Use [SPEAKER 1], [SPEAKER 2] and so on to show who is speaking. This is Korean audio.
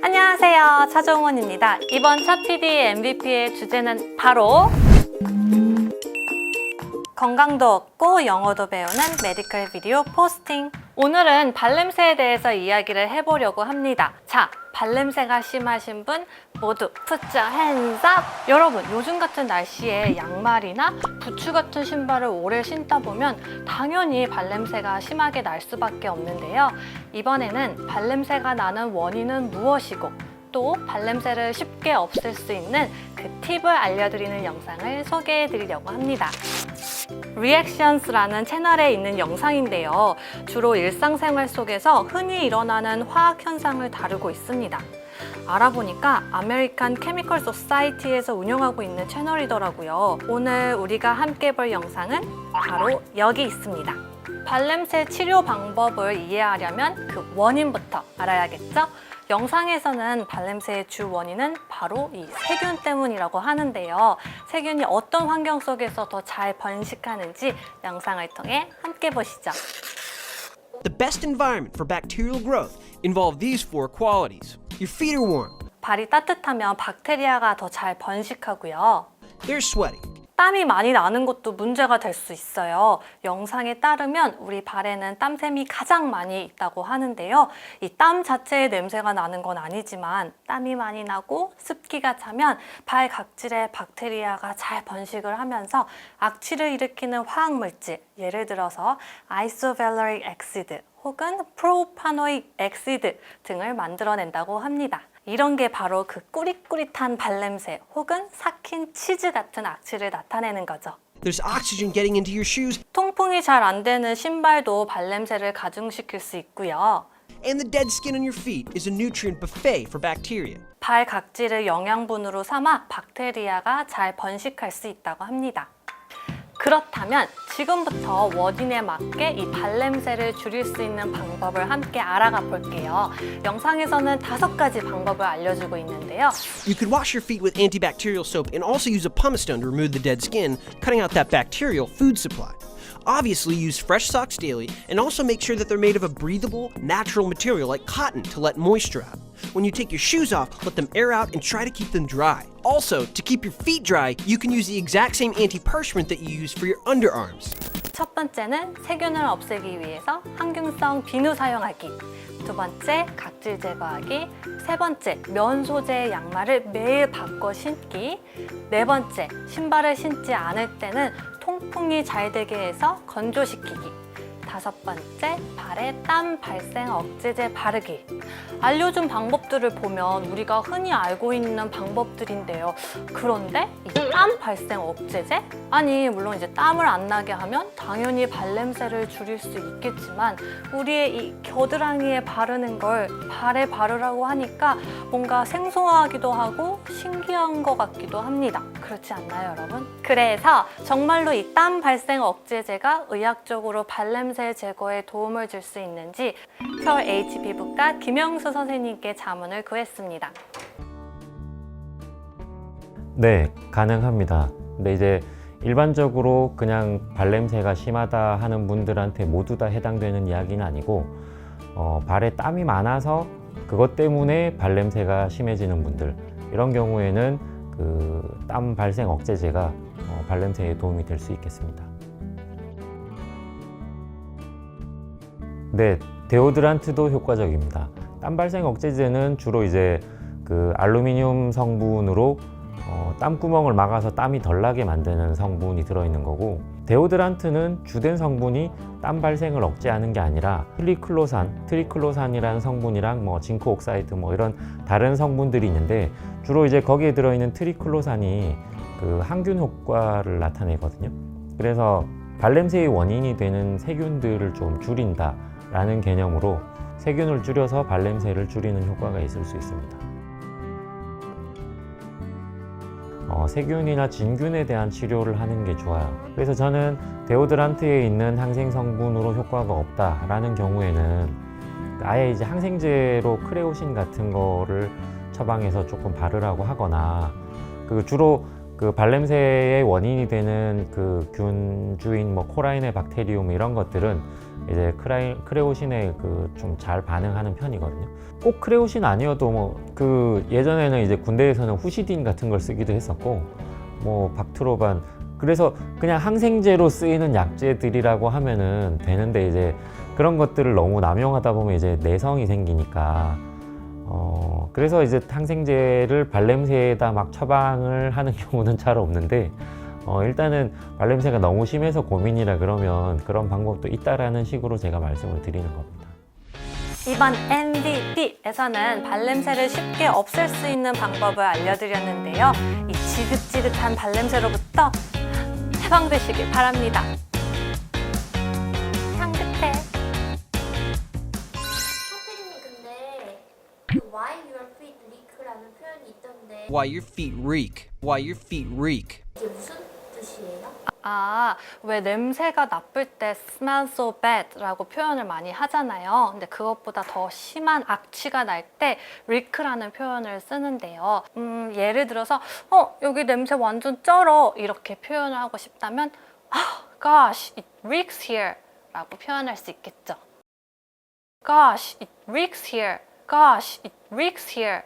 [SPEAKER 1] 안녕하세요. 차정원입니다. 이번 차PD MVP의 주제는 바로 건강도 얻고 영어도 배우는 메디컬 비디오 포스팅. 오늘은 발냄새에 대해서 이야기를 해보려고 합니다. 자, 발냄새가 심하신 분 모두 푸자 핸즈업! 여러분, 요즘 같은 날씨에 양말이나 부츠 같은 신발을 오래 신다 보면 당연히 발냄새가 심하게 날 수밖에 없는데요. 이번에는 발냄새가 나는 원인은 무엇이고 또 발냄새를 쉽게 없앨 수 있는 그 팁을 알려드리는 영상을 소개해 드리려고 합니다. 리액션스라는 채널에 있는 영상인데요. 주로 일상생활 속에서 흔히 일어나는 화학 현상을 다루고 있습니다. 알아보니까 아메리칸 케미컬 소사이티에서 운영하고 있는 채널이더라고요. 오늘 우리가 함께 볼 영상은 바로 여기 있습니다. 발냄새 치료 방법을 이해하려면 그 원인부터 알아야겠죠? 영상에서는 발냄새의 주 원인은 바로 이 세균 때문이라고 하는데요. 세균이 어떤 환경 속에서 더 잘 번식하는지 영상을 통해 함께 보시죠.
[SPEAKER 2] The best environment for bacterial growth involve these four qualities. Your feet are warm,
[SPEAKER 1] 발이 따뜻하면 박테리아가 더 잘 번식하고요.
[SPEAKER 2] they're sweaty,
[SPEAKER 1] 땀이 많이 나는 것도 문제가 될 수 있어요. 영상에 따르면 우리 발에는 땀샘이 가장 많이 있다고 하는데요. 이 땀 자체의 냄새가 나는 건 아니지만 땀이 많이 나고 습기가 차면 발 각질에 박테리아가 잘 번식을 하면서 악취를 일으키는 화학 물질, 예를 들어서 아이소벨러릭 엑시드 혹은 프로파노익 엑시드 등을 만들어낸다고 합니다. 이런 게 바로 그 꾸릿꾸릿한 발냄새 혹은 삭힌 치즈 같은 악취를 나타내는 거죠.
[SPEAKER 2] there's oxygen getting into your shoes,
[SPEAKER 1] 통풍이 잘 안 되는 신발도 발냄새를 가중시킬 수 있고요.
[SPEAKER 2] and the dead skin on your feet is a nutrient buffet for bacteria.
[SPEAKER 1] 발 각질을 영양분으로 삼아 박테리아가 잘 번식할 수 있다고 합니다. 그렇다면 지금부터 원인에 맞게 이 발냄새를 줄일 수 있는 방법을 함께 알아가 볼게요. 영상에서는 다섯 가지 방법을 알려주고 있는데요.
[SPEAKER 2] You could wash your feet with antibacterial soap and also use a pumice stone to remove the dead skin, cutting out that bacterial food supply. Obviously, use fresh socks daily and also make sure that they're made of a breathable, natural material like cotton to let moisture out. When you take your shoes off, let them air out and try to keep them dry. Also, to keep your feet dry, you can use the exact same antiperspirant that you use for your underarms.
[SPEAKER 1] 첫 번째는 세균을 없애기 위해서 항균성 비누 사용하기. 두 번째, 각질 제거하기. 세 번째, 면 소재의 양말을 매일 바꿔 신기. 네 번째, 신발을 신지 않을 때는 통풍이 잘 되게 해서 건조시키기. 다섯 번째, 발에 땀 발생 억제제 바르기. 알려준 방법들을 보면 우리가 흔히 알고 있는 방법들인데요. 그런데 이 땀 발생 억제제? 아니, 물론 이제 땀을 안 나게 하면 당연히 발냄새를 줄일 수 있겠지만 우리의 이 겨드랑이에 바르는 걸 발에 바르라고 하니까 뭔가 생소하기도 하고 신기한 것 같기도 합니다. 그렇지 않나요, 여러분? 그래서 정말로 이 땀 발생 억제제가 의학적으로 발냄새 제거에 도움을 줄 수 있는지 서울 H피부과 김영수 선생님께 자문을 구했습니다.
[SPEAKER 3] 네, 가능합니다. 근데 이제 일반적으로 그냥 발냄새가 심하다 하는 분들한테 모두 다 해당되는 이야기는 아니고 어, 발에 땀이 많아서 그것 때문에 발냄새가 심해지는 분들 이런 경우에는 그 땀 발생 억제제가 어, 발냄새에 도움이 될 수 있겠습니다. 네, 데오드란트도 효과적입니다. 땀 발생 억제제는 주로 이제 그 알루미늄 성분으로 어, 땀구멍을 막아서 땀이 덜 나게 만드는 성분이 들어있는 거고 데오드란트는 주된 성분이 땀 발생을 억제하는 게 아니라 트리클로산, 트리클로산이라는 성분이랑 뭐 징크 옥사이드 뭐 이런 다른 성분들이 있는데 주로 이제 거기에 들어있는 트리클로산이 그 항균 효과를 나타내거든요. 그래서 발냄새의 원인이 되는 세균들을 좀 줄인다 라는 개념으로 세균을 줄여서 발냄새를 줄이는 효과가 있을 수 있습니다. 어, 세균이나 진균에 대한 치료를 하는 게 좋아요. 그래서 저는 데오드란트에 있는 항생 성분으로 효과가 없다라는 경우에는 아예 이제 항생제로 크레오신 같은 거를 처방해서 조금 바르라고 하거나 그 주로 그그 발냄새의 원인이 되는 그 균주인 뭐 코라인의 박테리움 이런 것들은 이제 크라이, 크레오신에 그 좀 잘 반응하는 편이거든요. 꼭 크레오신 아니어도 뭐 그 예전에는 이제 군대에서는 후시딘 같은 걸 쓰기도 했었고 뭐 박트로반 그래서 그냥 항생제로 쓰이는 약제들이라고 하면은 되는데 이제 그런 것들을 너무 남용하다 보면 이제 내성이 생기니까 어 그래서 이제 항생제를 발냄새에다 막 처방을 하는 경우는 잘 없는데 어 일단은 발냄새가 너무 심해서 고민이라 그러면 그런 방법도 있다라는 식으로 제가 말씀을 드리는 겁니다.
[SPEAKER 1] 이번 NDD에서는 발냄새를 쉽게 없앨 수 있는 방법을 알려드렸는데요. 이 지긋지긋한 발냄새로부터 해방되시길 바랍니다.
[SPEAKER 4] Why your feet leak라는 표현이 있던데
[SPEAKER 2] Why your feet reek. Why your feet reek.
[SPEAKER 4] 이게 무슨 뜻이에요?
[SPEAKER 1] 아, 왜 냄새가 나쁠 때 smell so bad라고 표현을 많이 하잖아요. 근데 그것보다 더 심한 악취가 날 때 reek라는 표현을 쓰는데요. 음, 예를 들어서 어, 여기 냄새 완전 쩔어 이렇게 표현을 하고 싶다면 아, gosh, it reeks here 라고 표현할 수 있겠죠. Gosh, it reeks here. Gosh, it reeks here.